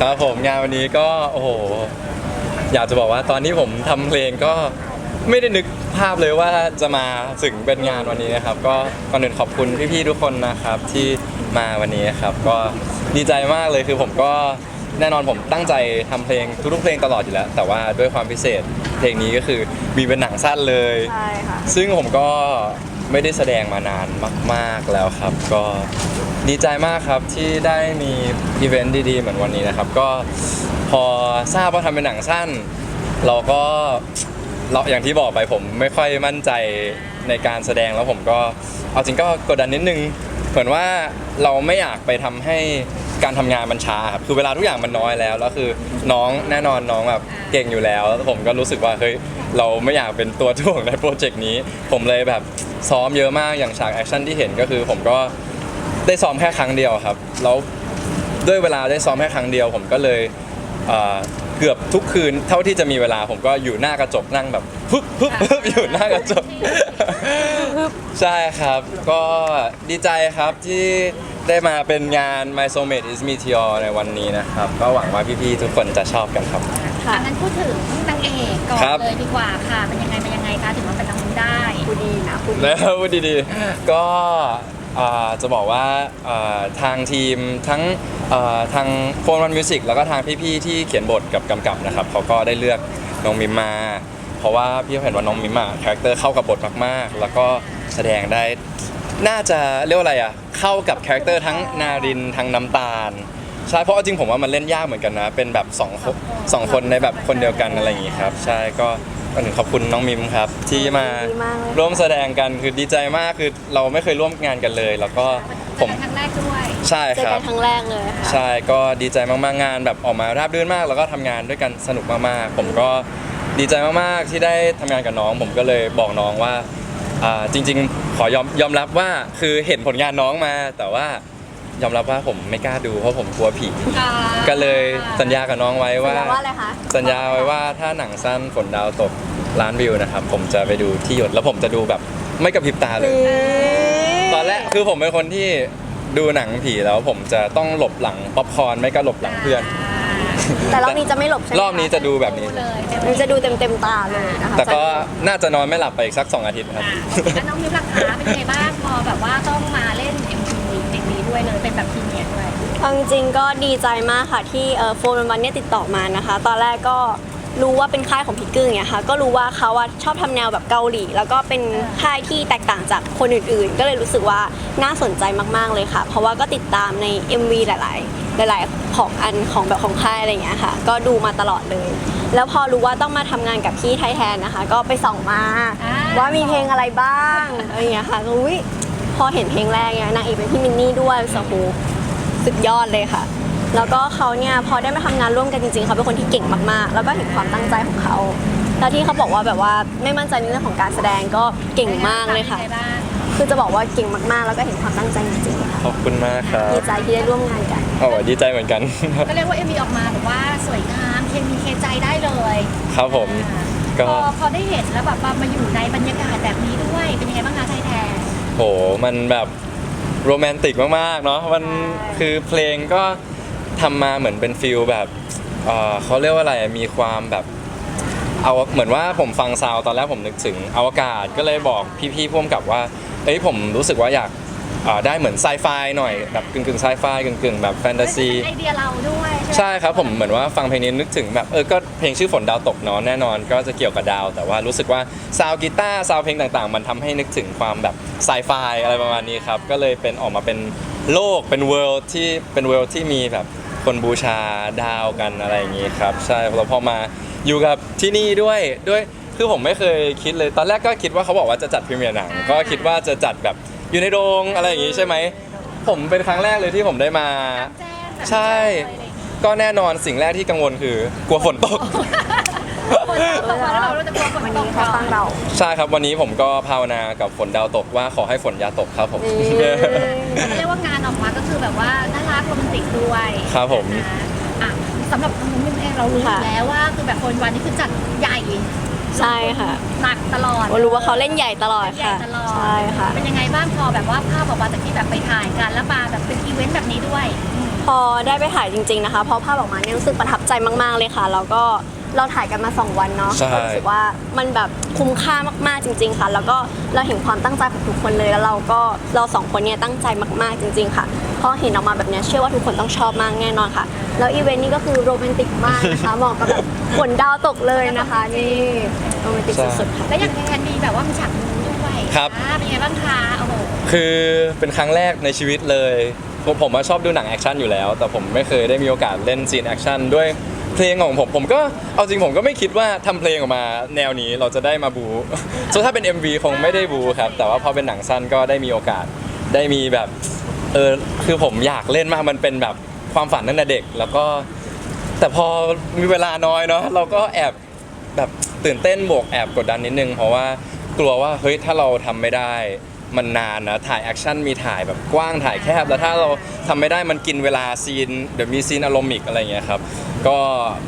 ครับผมงานวันนี้ก็โอ้โหอยากจะบอกว่าตอนที่ผมทำเพลงก็ไม่ได้นึกภาพเลยว่าจะมาถึงเป็นงานวันนี้นะครับ ก็ก่อนอื่นขอบคุณพี่ๆทุกคนนะครับที่มาวันนี้ครับ ก็ดีใจมากเลยคือผมก็แน่นอนผมตั้งใจทำเพลงทุกๆเพลงตลอดอยู่แล้ว แต่ว่าด้วยความพิเศษเพลงนี้ก็คือมีเป็นหนังสั้นเลย ใช่ค่ะ ซึ่งผมก็ ไม่ได้แสดงมานานมาก ๆแล้วครับ ก็ดีใจมากครับที่ได้มีอีเวนต์ดีๆ เหมือนวันนี้นะครับ ก็พอทราบว่าทำเป็นหนังสั้น เราก็เราอย่างที่บอกไปผมไม่ค่อยมั่นใจในการแสดงแล้วผมก็เอาจริงก็กดดันนิดนึง เหมือนว่าเราไม่อยากไปทำให้ การทำงานมันช้าครับคือเวลาทุกอย่างมันน้อยแล้วแล้วคือน้องแน่นอนน้องแบบเก่งอยู่แล้วแล้วผมก็รู้สึกว่าเฮ้ยเราไม่อยากเป็นตัวถ่วงในโปรเจกต์นี้ ผมเลยแบบซ้อมเยอะมากอย่างฉากแอคชั่นที่เห็นก็คือ ผมก็ได้ซ้อมแค่ครั้งเดียวครับแล้วด้วยเวลาได้ซ้อมแค่ครั้งเดียว ผมก็เลยเอ่อ เกือบทุกคืนเท่าที่จะมีเวลาผมก็อยู่หน้ากระจกนั่งแบบปึ๊บปึ๊บปึ๊บอยู่หน้ากระจก ใช่ครับ ก็ดีใจครับที่ได้มาเป็นงาน My Soulmate is Meteor ในวันนี้นะครับ ก็หวังว่าพี่ๆทุกคนจะชอบกันครับ ค่ะอันนั้นพูดถึงนางเอกก่อนครับ เลยดีกว่าค่ะ เป็นยังไงเป็นยังไงคะถึงมาเป็นนางมุ้ได้ พูดดีนะพูดดี แล้วพูดดีๆ ก็ อ่าจะบอกว่าอ่าทางทีมทั้งอ่าทางโฟนวันมิวสิกแล้วก็ทางพี่ๆที่เขียนบทกับกำกับนะครับเขาก็ได้เลือกน้องมิมมา เพราะว่าพี่เห็นว่าน้องมิมอะคาแรคเตอร์เข้ากับบทมากๆ แล้วก็แสดงได้น่าจะเรียกว่าอะไรอะเข้ากับคาแรคเตอร์ทั้งนารินทั้งน้ำตาลใช่เพราะเอาจริงผมว่ามันเล่นยากเหมือนกันนะ เป็นแบบสองคนสองคนในแบบคนเดียวกันอะไรอย่างงี้ครับ ใช่ก็ ก่อนอื่นขอบคุณน้องมิมครับ ที่มาดีมากเลย ร่วมแสดงกันคือดีใจมากคือเราไม่เคยร่วมงานกันเลย แล้วก็ผมเป็นครั้งแรกด้วยใช่เจอครักับ นครั้งแรกเลยค่ะ ใช่ ก็ดีใจมากๆ งานแบบออกมาราบรื่นมาก แล้วก็ทำงานด้วยกันสนุกมากๆ ผมก็ดีใจมากๆ ที่ได้ทำงานกับน้อง ผมก็เลยบอกน้องว่าอ่าจริง ๆ ขอยอมยอมรับว่าคือเห็นผลงานน้องมา แต่ว่า ยอมรับว่าผมไม่กล้าดูเพราะผมกลัวผี อ่าก็เลยสัญญากับน้องไว้ว่า สัญญาว่าอะไรคะ สัญญาไว้ว่าถ้าหนังสั้นฝนดาวตกล้านวิวนะครับ ผมจะไปดูที่หยดแล้วผมจะดูแบบไม่กระพริบตาเลย ตอนแรกคือผมเป็นคนที่ดูหนังผีแล้ว ผมจะต้องหลบหลังป๊อปคอร์นไม่ก็หลบหลังเพื่อน แต่รอบนี้จะไม่หลบใช่ไหมรอบนี้จะดูแบบนี้ดูเลยเต็มมันจะดูเต็มเต็มๆตาเลยนะคะแต่ก็น่าจะนอนไม่หลับไปอีกสัก2อาทิตย์ครับ อ่าแล้วน้องมิวราคาเป็นยังไงบ้างพอแบบว่าต้องมาเล่น MV เพลงนี้ ด้วยเลยเป็นแบบพรีเมียร์ด้วยเอาจริงๆก็ดีใจมากค่ะที่เอ่อโฟนวันเนี่ยติดต่อมานะคะ ตอนแรกก็รู้ว่าเป็นค่ายของพี่กึ้งเนี่ยค่ะ ก็รู้ว่าเขาอะชอบทำแนวแบบเกาหลี แล้วก็เป็นค่ายที่แตกต่างจากคนอื่นๆ ก็เลยรู้สึกว่าน่าสนใจมากๆเลยค่ะ เพราะว่าก็ติดตามใน MV หลายๆ หลาย ๆ ของอันของแบบของค่ายอะไรอย่างเงี้ยค่ะ ก็ดูมาตลอดเลย แล้วพอรู้ว่าต้องมาทำงานกับพี่ไทยแทนนะคะ ก็ไปส่องมาอ่าว่ามีเพลงอะไรบ้างอะไรอย่างเงี้ยค่ะก็อุ้ย พอเห็นเพลงแรกเนี่ยนางเอกเป็นพี่มินนี่ด้วยสโหสุดยอดเลยค่ะ แล้วก็เขาเนี่ยพอได้มาทำงานร่วมกันจริงๆเขาเป็นคนที่เก่งมากๆ แล้วก็เห็นความตั้งใจของเขาแล้วที่เขาบอกว่าแบบว่าไม่มั่นใจในเรื่องของการแสดงก็เก่งมากเลยค่ะป็นงไงบ้างคือจะบอกว่าเก่งมากๆ แล้วก็เห็นความตั้งใจจริงๆค่ะขอบคุณมากครับดีใจที่ได้ร่วมงานกันโอ้ดีใจเหมือนกัน ก็เรียกว่า MV ออกมาแบบว่าสวยงามเคมีเคใจได้เลย ครับผมก็พอพอได้เห็นแล้วแบบว่ามาอยู่ในบรรยากาศแบบนี้ด้วยเป็นยังไงบ้างคะไทยแทน โหมันแบบโรแมนติกมากๆเนาะมันใช่คือเพลงก็ทำมาเหมือนเป็นฟิลแบบเอ่อเขาเรียกว่าอะไรมีความแบบเอาเหมือนว่าผมฟังซาวด์ตอนแรกผมนึกถึงอวกาศก็เลยบอกพี่ๆพ่วงกับว่าเอ้ยผมรู้สึกว่าอยากเอ่อได้เหมือนไซไฟหน่อยแบบกึ่งกึ่งไซไฟกึ่งกึ่งแบบแฟนตาซีเป็นไอเดียเราด้วยใช่ไหมใช่ครับผมเหมือนว่าฟังเพลงนี้นึกถึงแบบเออก็เพลงชื่อฝนดาวตกเนาะแน่นอนก็จะเกี่ยวกับดาว แต่ว่ารู้สึกว่าซาวกีตาร์ซาวเพลงต่างๆ มันทำให้นึกถึงความแบบไซไฟอะไรประมาณนี้ครับ ก็เลยเป็นออกมาเป็นโลกเป็นเวิลด์ที่เป็นเวิลด์ที่มีแบบคนบูชาดาวกันอะไรอย่างนี้ครับ ใช่แล้วพอมาอยู่กับที่นี่ด้วยด้วยคือผมไม่เคยคิดเลย ตอนแรกก็คิดว่าเขาบอกว่าจะจัดพรีเมียร์หนังก็คิดว่าจะจัดแบบ อยู่ในโรงอะไรอย่างนี้ใช่ไหม ผมเป็นครั้งแรกเลยที่ผมได้มา แจ้งแบบใช่ ก็แน่นอนสิ่งแรกที่กังวลคือกลัวฝนตก ฝนตกมาแล้วเราจะกลัวฝนวันตนี้กเขาฟังเรา ใช่ครับวันนี้ผมก็ภาวนากับฝนดาวตกว่าขอให้ฝนอย่าตกครับผม นี่ เรียกว่างานออกมาก็คือแบบว่าน่ารักโรแมนติกด้วยครับผม นะอะสำหรับทางนู้นเองเรารู้อยู่แล้วว่าคือแบบคนวันนี้คือจัดใหญ่ ใช่ค่ะหนักตลอดรู้ว่าเขาเล่นใหญ่ตลอดเล่นใหญ่ค่ะตลอดใช่ค่ะ เป็นยังไงบ้างพอแบบว่าภาพออกมาจากที่แบบไปถ่ายกันแล้วมาแบบเป็นอีเวนต์แบบนี้ด้วยอืมพอได้ไปถ่ายจริง ๆนะคะพอภาพออกมาเนี่ยรู้สึกประทับใจมาก ๆ เลยค่ะ แล้วก็ เราถ่ายกันมา 2 วันเนาะใช่ ก็รู้สึกว่ามันแบบคุ้มค่ามากๆจริง ๆ ค่ะ แล้วก็เราเห็นความตั้งใจของทุกคนเลยแล้วเราก็เราสองคนเนี่ยตั้งใจมากๆจริง ๆ ค่ะพอเห็นออกมาแบบเนี้ยเชื่อว่าทุกคนต้องชอบมากแน่นอนค่ะ แล้วอีเวนต์นี้ก็คือโรแมนติกมากนะคะเหมาะกับแบบฝนดาวตกเลยนะคะนี่โรแมนติกสุดๆค่ะ แล้วอย่างแทนดีแบบว่ามีฉากนู้ด้วยครับ อ่าเป็นไงบ้างคะโอ้โหคือเป็นครั้งแรกในชีวิตเลยผมผมว่าชอบดูหนังแอคชั่นอยู่แล้ว แต่ผมไม่เคยได้มีโอกาสเล่นซีนแอคชั่นด้วย เพลงของผมผมก็เอาจริงผมก็ไม่คิดว่าทำเพลงออกมาแนวนี้เราจะได้มาบู ส่วนถ้าเป็น MV คงไม่ได้บูครับ แต่ว่าพอเป็นหนังสั้นก็ได้มีโอกาสได้มีแบบเออคือผมอยากเล่นมากมันเป็นแบบความฝันตั้งแต่เด็ก แล้วก็แต่พอมีเวลาน้อยเนาะเราก็แอบแบบตื่นเต้นบวกแอบกดดันนิดนึง เพราะว่ากลัวว่าเฮ้ยถ้าเราทำไม่ได้ มันนานนะถ่ายแอคชั่นมีถ่ายแบบกว้างถ่ายแคบ แล้วถ้าเราทำไม่ได้มันกินเวลาซีนเดี๋ยวมีซีนอารมณ์อีกอะไรเงี้ยครับก็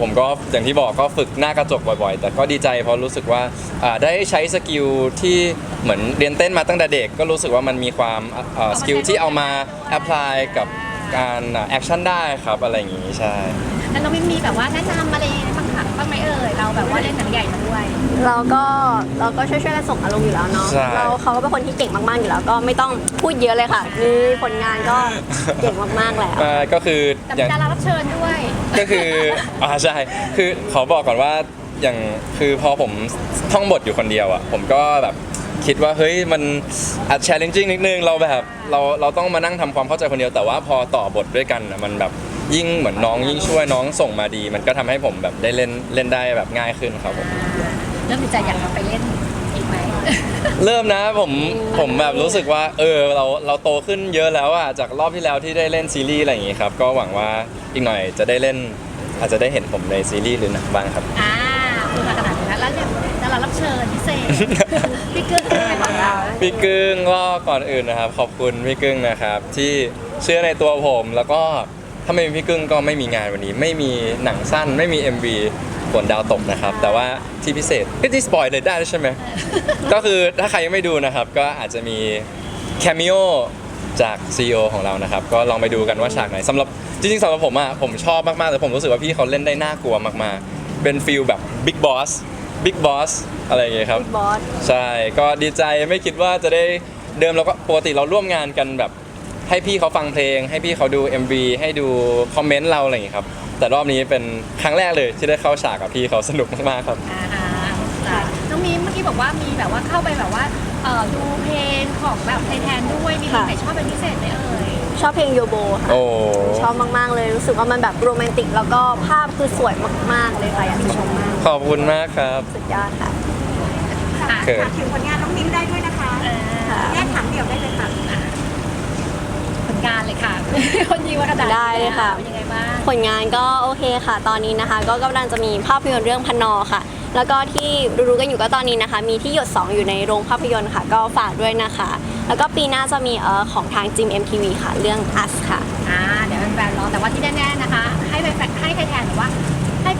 ผมก็อย่างที่บอกก็ฝึกหน้ากระจกบ่อยๆ แต่ก็ดีใจเพราะรู้สึกว่าอ่าได้ใช้สกิลที่เหมือนเรียนเต้นมาตั้งแต่เด็ก ก็รู้สึกว่ามันมีความอ่าสกิลที่เอามาแอพพลายกับการแอคชั่นได้ครับอะไรอย่างงี้ใช่ แล้วน้องมินมีแบบว่าแนะนำอะไร เราก็เราก็ช่วยๆกันส่งอารมณ์อยู่แล้วเนาะใช่ เราเขาก็เป็นคนที่เก่งมากๆอยู่แล้ว ก็ไม่ต้องพูดเยอะเลยค่ะนี่ผลงานก็เก่งมากๆแล้วอ่าก็คือแต่อมีย่าง ดารารับเชิญด้วย ก็คืออ่าใช่ คือขอบอกก่อนว่าอย่างคือพอผมท่องบทอยู่คนเดียวอะ ผมก็แบบคิดว่าเฮ้ยมันอาจ challenging นิดนึงเราแบบเราเราต้องมานั่งทำความเข้าใจคนเดียว แต่ว่าพอต่อบทด้วยกันอะมันแบบยิ่งเหมือนน้องยิ่งช่วยน้องส่งมาดี มันก็ทำให้ผมแบบได้เล่นเล่นได้แบบง่ายขึ้นครับผม เริ่มมีใจอยากจะไปเล่นอีกไหม เริ่มนะผมผมแบบรู้สึกว่า เออเราเราโตขึ้นเยอะแล้วอะจากรอบที่แล้วที่ได้เล่นซีรีส์อะไรอย่างงี้ครับ ก็หวังว่าอีกหน่อยจะได้เล่น อาจจะได้เห็นผมในซีรีส์หรือหนังบ้างครับ อ่าพูดมาขนาดนี้แล้วแล้วเนี่ยดารารับเชิญพิเศษ พี่เกึ้งเป็นไงบ้างคะพี่กึ้งก็ก่อนอื่นนะครับ ขอบคุณพี่กึ้งนะครับ ที่เชื่อในตัวผมแล้วก็ถ้าไม่มีพี่กึ้งก็ไม่มีงานวันนี้ ไม่มีหนังสั้น ไม่มี MV ฝนดาวตกนะครับ แต่ว่าที่พิเศษก็ที่สปอยเลยได้ใช่ไหม ก็คือถ้าใครยังไม่ดูนะครับ ก็อาจจะมีแคมิโอจาก CEO ของเรานะครับ ก็ลองไปดูกันว่าฉากไหนสำหรับจริงๆสำหรับผมอะผมชอบมากๆแต่ผมรู้สึกว่าพี่เขาเล่นได้น่ากลัวมากๆ เป็นฟิลแบบบิ๊กบอสบิ๊กบอสอะไรอย่างเงี้ยครับ บอส ใช่ ก็ดีใจไม่คิดว่าจะได้เดิมเราก็ปกติเราร่วมงานกันแบบ ให้พี่เขาฟังเพลง ให้พี่เขาดู MV ให้ดูคอมเมนต์เราอะไรอย่างงี้ครับแต่รอบนี้เป็นครั้งแรกเลยที่ได้เข้าฉากกับพี่เขาสนุกมากๆครับ อ่าอ่าอ่าน้องมีนเมื่อกี้บอกว่ามีแบบว่าเข้าไปแบบว่าเอ่อดูเพลงของแบบไทยแทนด้วยมีเพลงไหนชอบเป็นพิเศษไหมเอ่ยชอบเพลงโยโบค่ะ โอ้ชอบมาก ๆ เลยรู้สึกว่ามันแบบโรแมนติก แล้วก็ภาพคือสวยมาก ๆ เลยค่ะอยากจะชมมาก ขอบคุณมากครับ สุดยอดค่ะอะเขินถามถึงผลงานน้องมิ้นได้ด้วยนะคะ เอ่อค่ะแยกถามเดี่ยวได้เลยค่ะผล งานเลยค่ะ คนยีมาขนาดนี้ได้เลยค่ะ เป็นยังไงบ้าง ผลงานก็โอเคค่ะ ตอนนี้นะคะ ก็กำลังจะมีภาพยนตร์เรื่องพนอค่ะ แล้วก็ที่รู้ๆกันอยู่ก็ตอนนี้นะคะ มีที่หยด 2 อยู่ในโรงภาพยนตร์ค่ะ ก็ฝากด้วยนะคะ แล้วก็ปีหน้าจะมีเอ่อของทางจิม MTV ค่ะ เรื่อง Us ค่ะ อ่า เดี๋ยวแฟนๆรอ แต่ว่าที่แน่ๆนะคะ ให้แฟนๆให้ไทยแทนหรือว่าให้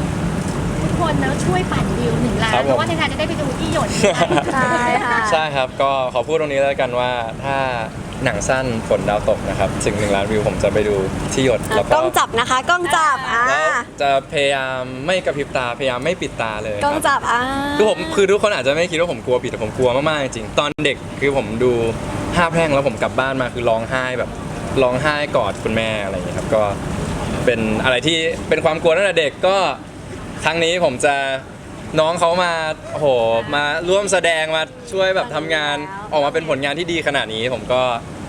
ทุกคนเนอะช่วยปั่นวิวหนึ่งล้านครับผม เพราะว่าไทยแทนจะได้ไปดูที่หยด ใช่ค่ะ ใช่ครับ ก็ขอพูดตรงนี้แล้วกันว่าถ้า หนังสั้นฝนดาวตกนะครับถึงหนึ่งล้านวิวผมจะไปดูที่หยดแล้วกก็ล้องจับนะคะกล้องจับอ่าแล้วจะพยายามไม่กระพริบตาพยายามไม่ปิดตาเลยกล้องครับจับอ่าคือผมคือทุกคนอาจจะไม่คิดว่าผมกลัวผิดแต่ผมกลัวมากๆจริงๆตอนเด็กคือผมดูห้าแพร่งแล้วผมกลับบ้านมาคือร้องไห้แบบร้องไห้กอดคุณแม่อะไรอย่างเงี้ยครับก็เป็นอะไรที่เป็นความกลัวตั้งแต่เด็กก็ครั้งนี้ผมจะ น้องเขามาโอ้โหมาร่วมแสดงมาช่วยแบบทำงานออกมาเป็นผลงานที่ดีขนาดนี้ ผมก็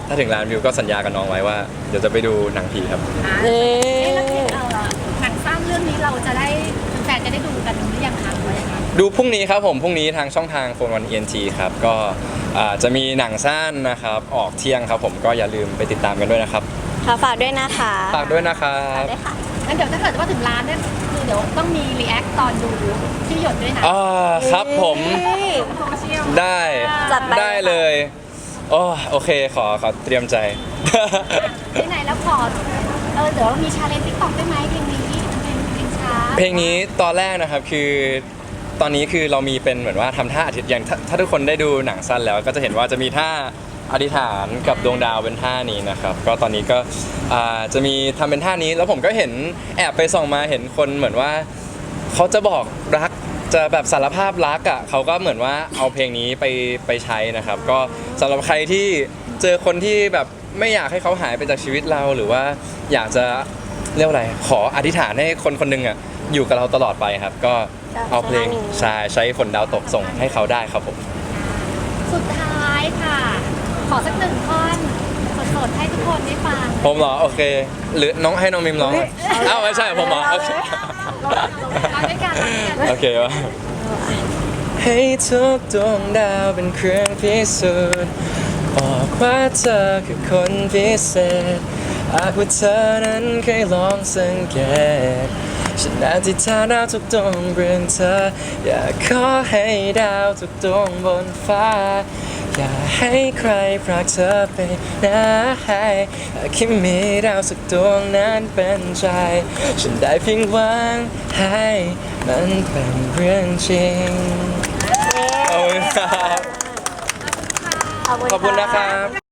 ถ้าถึงล้านวิวก็สัญญากับน้องไว้ว่า เดี๋ยวจะไปดูหนังผีครับอ่าเอ๊เอ๊ะแล้วะที่เอ่อหนังสั้นเรื่องนี้เราจะได้แฟนๆจะได้ดูกันหรือยังคะหรือว่ายังไงดูพรุ่งนี้ครับผมพรุ่งนี้ทางช่องทางโฟนวันเอ็นทีครับก็อ่าจะมีหนังสั้นนะครับออกเที่ยงครับผมก็อย่าลืมไปติดตามกันด้วยนะครับค่ะฝากด้วยนะคะฝากด้วยนะครับ ได้ค่ะ งั้นเดี๋ยวถ้าเกิดว่าถึงร้านเนี่ยคือเดี๋ยวต้องมีรีแอคตอนดูที่หยดด้วยนะอ่าครับผมเฮ้ยโซเชียลได้จัดไป ได้เลยโอ้โอเคขอขอเตรียมใจ ที่ไหนแล้วพอเออเดี๋ยวมีชาเลนจ์ติ๊กต็อกได้ไหมเพลงนี้เพลงเพลงช้าเพลงนี้ตอนแรกนะครับคือตอนนี้คือเรามีเป็นเหมือนว่าทำท่าอาทิตย์อย่างถ้าถ้าทุกคนได้ดูหนังสั้นแล้วก็จะเห็นว่าจะมีท่า อธิษฐานกับดวงดาวเป็นท่านี้นะครับ ก็ตอนนี้ก็อ่าจะมีทำเป็นท่านี้ แล้วผมก็เห็นแอบไปส่องมาเห็นคนเหมือนว่า เขาจะบอกรักจะแบบสารภาพรักอะเขาก็เหมือนว่าเอาเพลงนี้ไปไปใช้นะครับ ก็สำหรับใครที่เจอคนที่แบบไม่อยากให้เขาหายไปจากชีวิตเราหรือว่าอยากจะเรียกว่าอะไร ขออธิษฐานให้คนคนหนึ่งอะอยู่กับเราตลอดไปครับ ก็เอาเพลงใช่ใช้ฝนดาวตกส่งให้เขาได้ครับผม สุดท้ายค่ะ ขอสักหนึ่งท่อนสดๆให้ทุกคนได้ฟังผมเหรอ โอเค หรือน้องให้น้องมิมร้องไหมอ้าวไม่ใช่ผมเหรอ โอเคร้องด้วยกันร้องด้วยกัน โอเควะให้ทุกดวงดาวเป็นเครื่องพิสูจน์บอกว่าเธอคือคนพิเศษหากว่าเธอนั้นเคยลองสังเกตฉันอธิษฐานดาวทุกดวงเรื่องเธอ อยากขอให้ดาวทุกดวงบนฟ้า อย่าให้ใครพรากเธอไปนะให้หากแค่มีดาวสักดวงนั้นเป็นใจ ฉันได้เพียงหวังให้มันเป็นเรื่องจริงขอบคุณครับ ขอบคุณขอบคุณนะคค่ะรับ